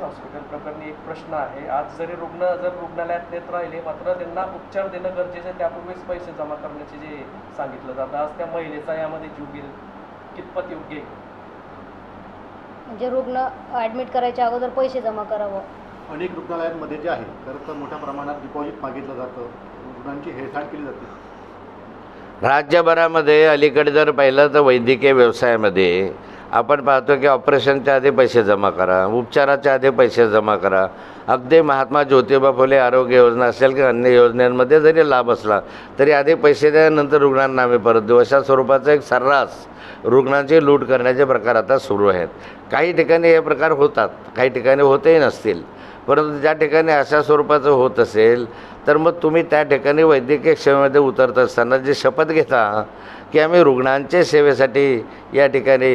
Hospital प्रकरणी एक प्रश्न आहे. आज जरी रुग्ण जर रुग्णालयात नेत राहिले मात्र त्यांना उपचार देणं गरजेचं आहे. त्यापूर्वीच पैसे जमा करण्याचे जे सांगितलं जातं. आज त्या महिलेचा यामध्ये जीव गेल. कितपत योग्य आहे? म्हणजे रुग्ण ॲडमिट करायच्या अगोदर पैसे जमा करावं. अनेक रुग्णालयांमध्ये जे आहे तर तर मोठ्या प्रमाणात डिपॉझिट मागितलं जातं. रुग्णांची हेळसांड केली जाते. राज्यभरामध्ये अलीकडे जर पाहिलं तर वैद्यकीय व्यवसायामध्ये आपण पाहतो की ऑपरेशनच्या आधी पैसे जमा करा उपचाराच्या आधी पैसे जमा करा. अगदी महात्मा ज्योतिबा फुले आरोग्य योजना असेल किंवा अन्य योजनांमध्ये जरी लाभ असला तरी आधी पैसे द्या नंतर रुग्णांना आम्ही परत देऊ. अशा स्वरूपाचा एक सर्रास रुग्णांची लूट करण्याचे प्रकार आता सुरू आहेत. काही ठिकाणी हे प्रकार होतात काही ठिकाणी होतही नसतील. परंतु ज्या ठिकाणी अशा स्वरूपाचं होत असेल तर मग तुम्ही त्या ठिकाणी वैद्यकीय सेवेमध्ये उतरत असताना जे शपथ घेता की आम्ही रुग्णांच्या सेवेसाठी या ठिकाणी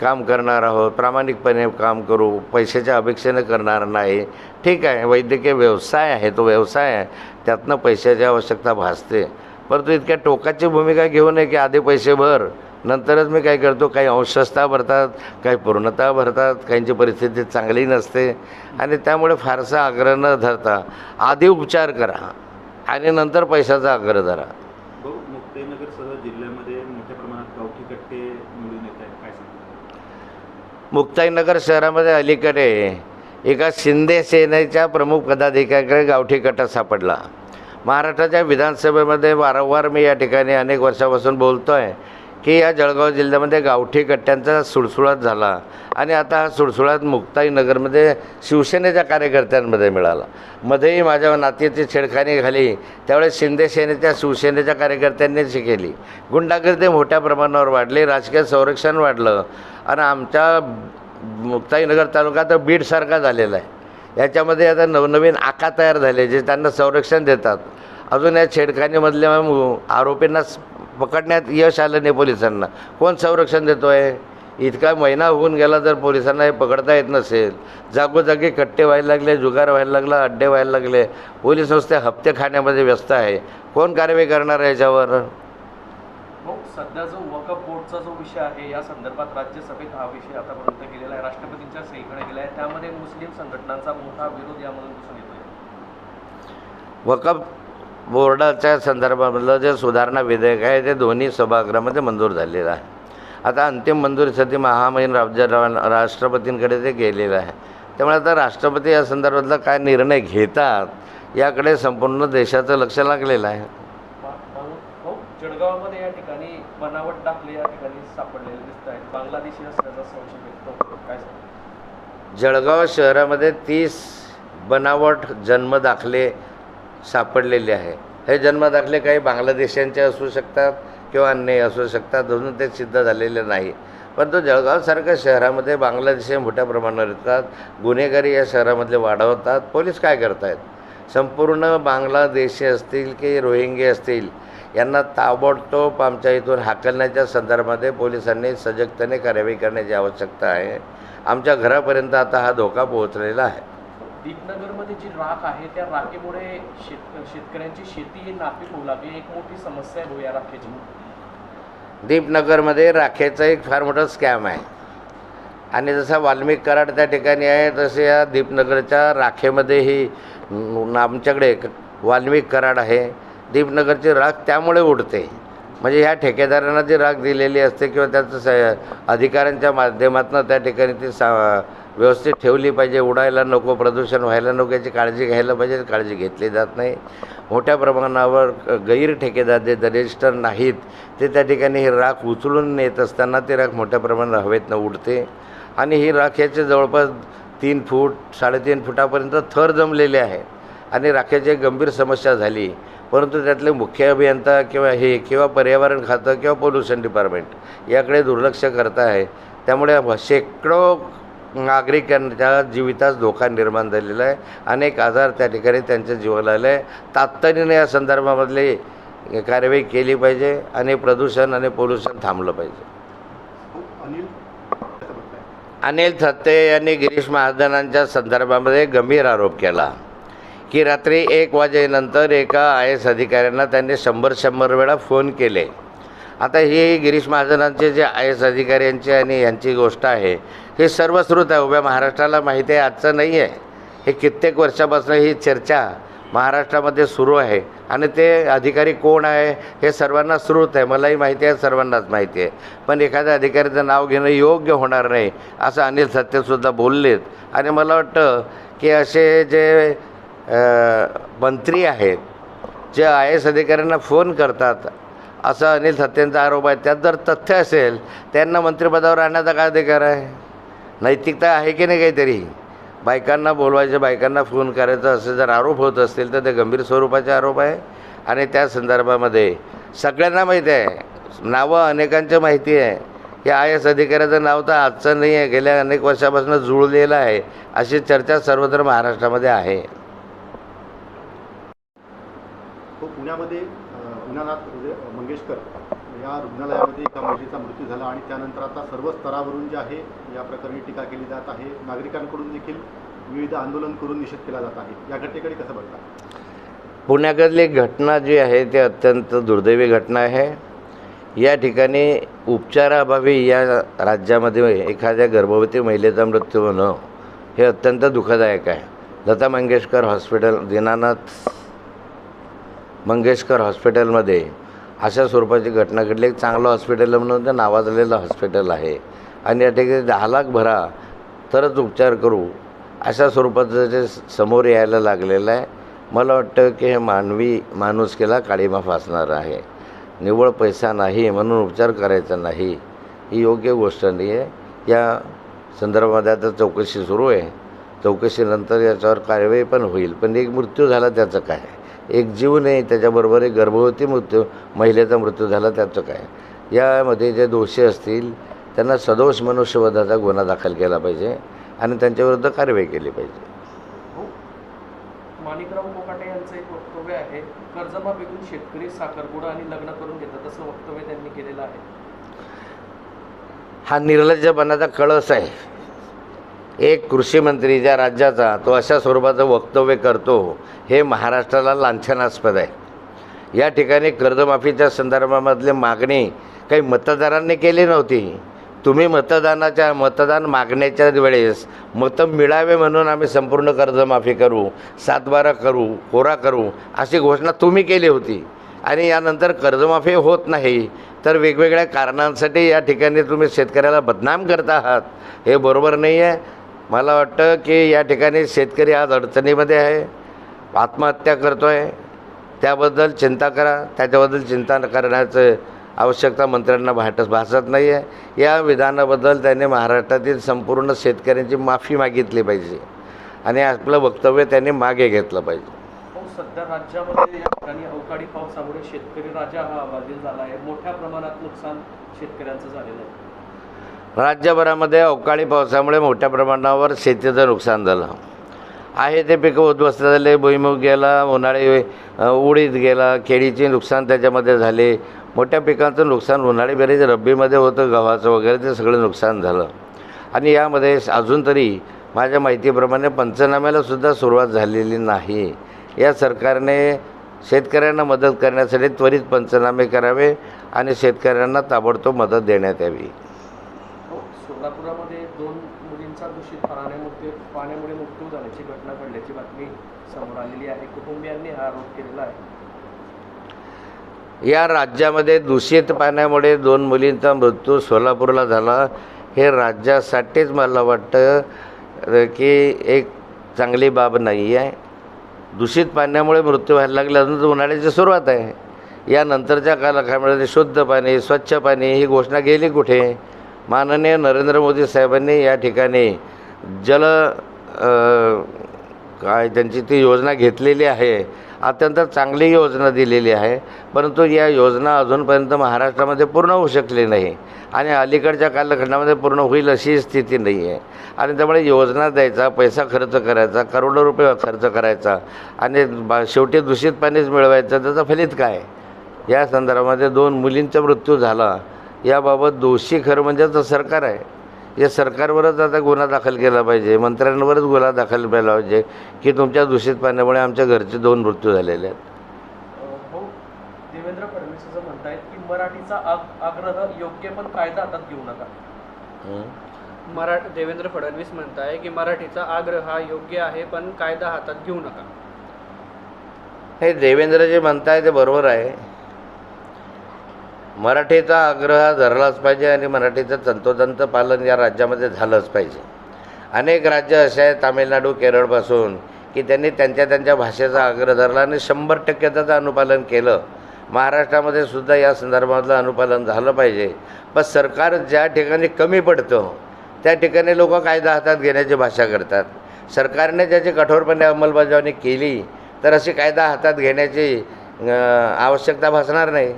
काम करणार आहोत प्रामाणिकपणे काम करू पैशाच्या अपेक्षेनं करणार नाही. ठीक आहे वैद्यकीय व्यवसाय आहे तो व्यवसाय आहे. त्यातनं पैशाची आवश्यकता भासते. परंतु इतक्या टोकाची भूमिका घेऊ नये की आधी पैसे भर नंतरच मी काय करतो काही अंशस्थता भरतात काही पूर्णता भरतात काहींची परिस्थिती चांगली नसते. आणि त्यामुळे फारसा आग्रह न धरता आधी उपचार करा आणि नंतर पैशाचा आग्रह धरा भाऊ मुक्ताईनगरसह जिल्ह्यामध्ये मोठ्या प्रमाणात गावठी कट्टे निवडून येत आहेत काय सांगता मुक्ताईनगर शहरामध्ये अलीकडे एका शिंदे सेनेच्या प्रमुख पदाधिकाऱ्याकडे गावठी कटा सापडला. महाराष्ट्राच्या विधानसभेमध्ये वारंवार मी या ठिकाणी अनेक वर्षापासून बोलतो आहे की या जळगाव जिल्ह्यामध्ये गावठी कट्ट्यांचा सुळसुळाट झाला आणि आता हा सुळसुळाट मुक्ताईनगरमध्ये शिवसेनेच्या कार्यकर्त्यांमध्ये मिळाला. मध्येही माझ्या नातीची छेडखानी झाली त्यावेळेस शिंदे सेनेच्या शिवसेनेच्या कार्यकर्त्यांनीच केली. गुंडागर्दी मोठ्या प्रमाणावर वाढली राजकीय संरक्षण वाढलं आणि आमच्या मुक्ताईनगर तालुका तर बीडसारखा झालेला आहे. याच्यामध्ये आता नवनवीन आका तयार झाले जे त्यांना संरक्षण देतात. अजून या छेडखानीमधल्या आरोपींना पकडण्यात यश आलं नाही पोलिसांना. कोण संरक्षण देतो आहे इतका महिना होऊन गेला जर पोलिसांना हे पकडता येत नसेल. जागोजागी कट्टे व्हायला लागले जुगार व्हायला लागला अड्डे व्हायला लागले. पोलीस नुसते हप्ते खाण्यामध्ये व्यस्त आहे. कोण कारवाई करणार आहे याच्यावर? मग सध्या जो वकफ बोर्डचा जो विषय आहे या संदर्भात राज्यसभेत हा विषय आतापर्यंत गेलेला आहे. राष्ट्रपतींच्या सहीकडे गेला आहे. त्यामध्ये मुस्लिम संघटनांचा मोठा विरोध यामधून दिसून येतोय. वकफ बोर्डाच्या संदर्भामधलं जे सुधारणा विधेयक आहे ते दोन्ही सभागृहामध्ये मंजूर झालेलं आहे. आता अंतिम मंजुरीसाठी महामहिम राज्य राष्ट्रपतींकडे ते गेलेलं आहे. त्यामुळे आता राष्ट्रपती या संदर्भातला काय निर्णय घेतात याकडे संपूर्ण देशाचं लक्ष लागलेलं आहे. भाऊ, जळगावमध्ये या ठिकाणी बनावट दाखले या ठिकाणी सापडलेले दिसत आहेत बांगलादेशी असल्याचा संशय व्यक्त होतो काय सांगता? जळगाव शहरामध्ये तीस बनावट जन्मदाखले सापडलेले आहे. हे जन्मदाखले काही बांगलादेशांचे असू शकतात किंवा अन्य असू शकतात अजून ते सिद्ध झालेले नाही. परंतु जळगावसारख्या शहरामध्ये बांगलादेशी मोठ्या प्रमाणावर येतात गुन्हेगारी या शहरामधले वाढवतात. पोलीस काय करतायत? संपूर्ण बांगलादेशी असतील की रोहिंगे असतील यांना ताबडतोब आमच्या इथून हाकलण्याच्या संदर्भामध्ये पोलिसांनी सजगतेने कार्यवाही करण्याची आवश्यकता आहे. आमच्या घरापर्यंत आता हा धोका पोहोचलेला आहे. दीपनगरमध्ये जी राख आहे त्या राखेमुळे शेत शेतकऱ्यांची शेती ही नापीक होऊ लागली. एक मोठी समस्या आहे भाऊ या राखेची. दीपनगरमध्ये राखेचं एक फार मोठा स्कॅम आहे. आणि जसा वाल्मिक कराड त्या ठिकाणी आहे तसे या दीपनगरच्या राखेमध्येही आमच्याकडे एक वाल्मिक कराड आहे. दीपनगरची राख त्यामुळे उडते. म्हणजे ह्या ठेकेदारांना जी राख दिलेली असते किंवा त्याचं स अधिकाऱ्यांच्या माध्यमातून त्या ठिकाणी ती सा व्यवस्थित ठेवली पाहिजे उडायला नको प्रदूषण व्हायला नको याची काळजी घ्यायला पाहिजे काळजी घेतली जात नाही. मोठ्या प्रमाणावर गैर ठेकेदार जे रजिस्टर नाहीत ते त्या ठिकाणी ही राख उचलून नेत असताना ती राख मोठ्या प्रमाणात हवेतनं उडते. आणि ही राख याचे जवळपास तीन फूट साडेतीन फुटापर्यंत थर जमलेले आहे. आणि राखेची गंभीर समस्या झाली. परंतु त्यातले मुख्य अभियंता किंवा हे किंवा पर्यावरण खातं किंवा पोल्युशन डिपार्टमेंट याकडे दुर्लक्ष करत आहे. त्यामुळे शेकडो नागरिकांच्या जीवितास धोका निर्माण झालेला आहे. अनेक आजार त्या ठिकाणी त्यांच्या जीवाला आले आहे. तातडीने या संदर्भामधली कार्यवाही केली पाहिजे आणि प्रदूषण आणि पोल्युशन थांबलं पाहिजे. अनिल थत्ते यांनी गिरीश महाजनांच्या संदर्भामध्ये गंभीर आरोप केला की रात्री एक वाजेनंतर एका आय एस अधिकाऱ्यांना त्यांनी शंभर शंभर वेळा फोन केले. आता ही गिरीश महाजनांचे जे आय एस अधिकाऱ्यांची आणि यांची गोष्ट आहे हे सर्वश्रुत आहे. उभ्या महाराष्ट्राला माहिती आहे आजचं नाही आहे. हे कित्येक वर्षापासून ही चर्चा महाराष्ट्रामध्ये सुरू आहे. आणि ते अधिकारी कोण आहे हे सर्वांना श्रुत आहे. मलाही माहिती आहे सर्वांनाच माहिती आहे. पण एखाद्या अधिकाऱ्याचं नाव घेणं योग्य होणार नाही असं अनिल सत्यसुद्धा बोललेत. आणि मला वाटतं की असे जे मंत्री आहेत जे आय एस अधिकाऱ्यांना फोन करतात असा अनिल सत्तेंचा आरोप आहे. त्यात जर तथ्य असेल त्यांना मंत्रिपदावर आणण्याचा काय अधिकार आहे? नैतिकता आहे की नाही काहीतरी? बायकांना बोलवायचं बायकांना फोन करायचं असे जर आरोप होत असतील तर ते गंभीर स्वरूपाचे आरोप आहे. आणि त्या संदर्भामध्ये सगळ्यांना माहिती आहे. नावं अनेकांच्या माहिती आहे. या आय एस अधिकाऱ्याचं नाव तर आजचं नाही आहे. गेल्या अनेक वर्षापासून जुळलेलं आहे. अशी चर्चा सर्वत्र महाराष्ट्रामध्ये आहे. पुण्यामध्ये मंगेशकर या रुग्णालयामध्ये एका महिलेचा मृत्यू झाला आणि त्यानंतर आता सर्व स्तरावरून जे आहे या प्रकरणी टीका केली जात आहे. नागरिकांकडून देखील विविध आंदोलन करून निषेध केला जात आहे. या घटनेकडे कसं बघता? पुण्याकडली घटना जी आहे ती अत्यंत दुर्दैवी घटना आहे. या ठिकाणी उपचाराअभावी या राज्यामध्ये एखाद्या गर्भवती महिलेचा मृत्यू होणं हे अत्यंत दुःखदायक आहे. लता मंगेशकर हॉस्पिटल दीनानाथ मंगेशकर हॉस्पिटलमध्ये अशा स्वरूपाची घटना घडली. एक चांगलं हॉस्पिटल आहे म्हणून ते नावाजलेलं हॉस्पिटल आहे. आणि या ठिकाणी दहा लाख भरा. तरच उपचार करू. अशा स्वरूपाचं जे समोर यायला लागलेलं आहे. मला वाटतं की हे मानवी माणुसकीला काळीमा फासणार आहे. निव्वळ पैसा नाही म्हणून उपचार करायचा नाही. ही योग्य गोष्ट नाही आहे या संदर्भामध्ये आता चौकशी सुरू आहे. चौकशीनंतर याच्यावर कारवाई पण होईल. पण एक मृत्यू झाला त्याचं काय? एक जीव नाही त्याच्याबरोबर एक गर्भवती मृत्यू महिलेचा मृत्यू झाला त्याचं काय? यामध्ये जे दोषी असतील त्यांना सदोष मनुष्यवधाचा गुन्हा दाखल केला पाहिजे आणि त्यांच्याविरुद्ध कारवाई केली पाहिजे. हो. माणिकराव कोकाटे यांचं एक वक्तव्य आहे शेतकरी साखरपुडा आणि लग्न करून घेतात असं वक्तव्य त्यांनी केलेलं आहे. हा निर्लज्जपणाचा कळस आहे. एक कृषीमंत्री ज्या राज्याचा तो अशा स्वरूपाचं वक्तव्य करतो हे महाराष्ट्राला लांछनास्पद आहे. या ठिकाणी कर्जमाफीच्या संदर्भामधले मागणी काही मतदारांनी केली नव्हती. तुम्ही मतदानाच्या मतदान मागण्याच्या वेळेस मतं मिळावे म्हणून आम्ही संपूर्ण कर्जमाफी करू सातबारा करू कोरा करू अशी घोषणा तुम्ही केली होती. आणि यानंतर कर्जमाफी होत नाही तर वेगवेगळ्या कारणांसाठी या ठिकाणी तुम्ही शेतकऱ्याला बदनाम करत आहात हे बरोबर नाही आहे मला वाटतं की या ठिकाणी शेतकरी आज अडचणीमध्ये आहे आत्महत्या करतो आहे त्याबद्दल चिंता करा. त्याच्याबद्दल चिंता करण्याचं आवश्यकता मंत्र्यांना भाटच भासत नाही आहे या विधानाबद्दल त्यांनी महाराष्ट्रातील संपूर्ण शेतकऱ्यांची माफी मागितली पाहिजे आणि आपलं वक्तव्य त्यांनी मागे घेतलं पाहिजे. हो, सध्या राज्यामध्ये या ठिकाणी अवकाळी पावसामुळे शेतकरी राजा हा बाधित झाला आहे. मोठ्या प्रमाणात नुकसान शेतकऱ्यांचं झालेलं आहे. राज्यभरामध्ये अवकाळी पावसामुळे मोठ्या प्रमाणावर शेतीचं नुकसान झालं. आहे ते पिकं उद्ध्वस्त झाले भुईमुग गेला उन्हाळी उडीद गेला केळीचे नुकसान त्याच्यामध्ये झाले. मोठ्या पिकांचं नुकसान उन्हाळी बेरीज रब्बीमध्ये होतं गव्हाचं वगैरे ते सगळं नुकसान झालं. आणि यामध्ये अजून तरी माझ्या माहितीप्रमाणे पंचनाम्यालासुद्धा सुरुवात झालेली नाही. या सरकारने शेतकऱ्यांना मदत करण्यासाठी त्वरित पंचनामे करावे आणि शेतकऱ्यांना ताबडतोब मदत देण्यात यावी. सोलापुरामध्ये दोन मुलींचा दूषित पाण्यामुळे पाण्यामुळे मृत्यू झाल्याची घटना घडल्याची बातमी समोर आलेली आहे. कुटुंबियांनी हा आरोप केलेला आहे. या राज्यामध्ये दूषित पाण्यामुळे दोन मुलींचा मृत्यू सोलापूरला झाला. हे राज्यासाठीच मला वाटतं की एक चांगली बाब नाही आहे. दूषित पाण्यामुळे मृत्यू व्हायला लागल्यानंतर उन्हाळ्याची सुरुवात आहे. यानंतरच्या कालखंडामध्ये शुद्ध पाणी स्वच्छ पाणी ही घोषणा गेली कुठे? माननीय नरेंद्र मोदी साहेबांनी या ठिकाणी जल काय त्यांची ती योजना घेतलेली आहे. अत्यंत चांगली योजना दिलेली आहे. परंतु या योजना अजूनपर्यंत महाराष्ट्रामध्ये पूर्ण होऊ शकली नाही आणि अलीकडच्या कालखंडामध्ये पूर्ण होईल अशी स्थिती नाही आहे. आणि त्यामुळे योजना द्यायचा पैसा खर्च करायचा करोडो रुपये खर्च करायचा आणि बा शेवटी दूषित पाणीच मिळवायचं त्याचं फलित काय? या संदर्भामध्ये दोन मुलींचा मृत्यू झाला. याबाबत दोषी खरं म्हणजे तर सरकार आहे. या सरकारवरच आता गुन्हा दाखल केला पाहिजे. मंत्र्यांवरच गुन्हा दाखल केला पाहिजे की तुमच्या दूषित पाण्यामुळे आमच्या घरचे दोन मृत्यू झालेले आहेत. हो देवेंद्र फडणवीस असं म्हणतायत की मराठीचा आग आग्रह योग्य पण कायदा हातात घेऊ नका. हं? मरा देवेंद्र फडणवीस म्हणताय की मराठीचा आग्रह हा योग्य आहे पण कायदा हातात घेऊ नका. हे देवेंद्र जे म्हणताय ते बरोबर आहे. मराठीचा आग्रह धरलाच पाहिजे आणि मराठीचं तंतोतंत पालन या राज्यामध्ये झालंच पाहिजे. अनेक राज्य असे आहेत तामिळनाडू केरळपासून की त्यांनी त्यांच्या त्यांच्या भाषेचा आग्रह धरला आणि शंभर टक्के त्याचं अनुपालन केलं. महाराष्ट्रामध्ये सुद्धा या संदर्भातलं अनुपालन झालं पाहिजे. पण सरकार ज्या ठिकाणी कमी पडतं त्या ठिकाणी लोक कायदा हातात घेण्याची भाषा करतात. सरकारने ज्याची कठोरपणे अंमलबजावणी केली तर अशी कायदा हातात घेण्याची आवश्यकता भासणार नाही.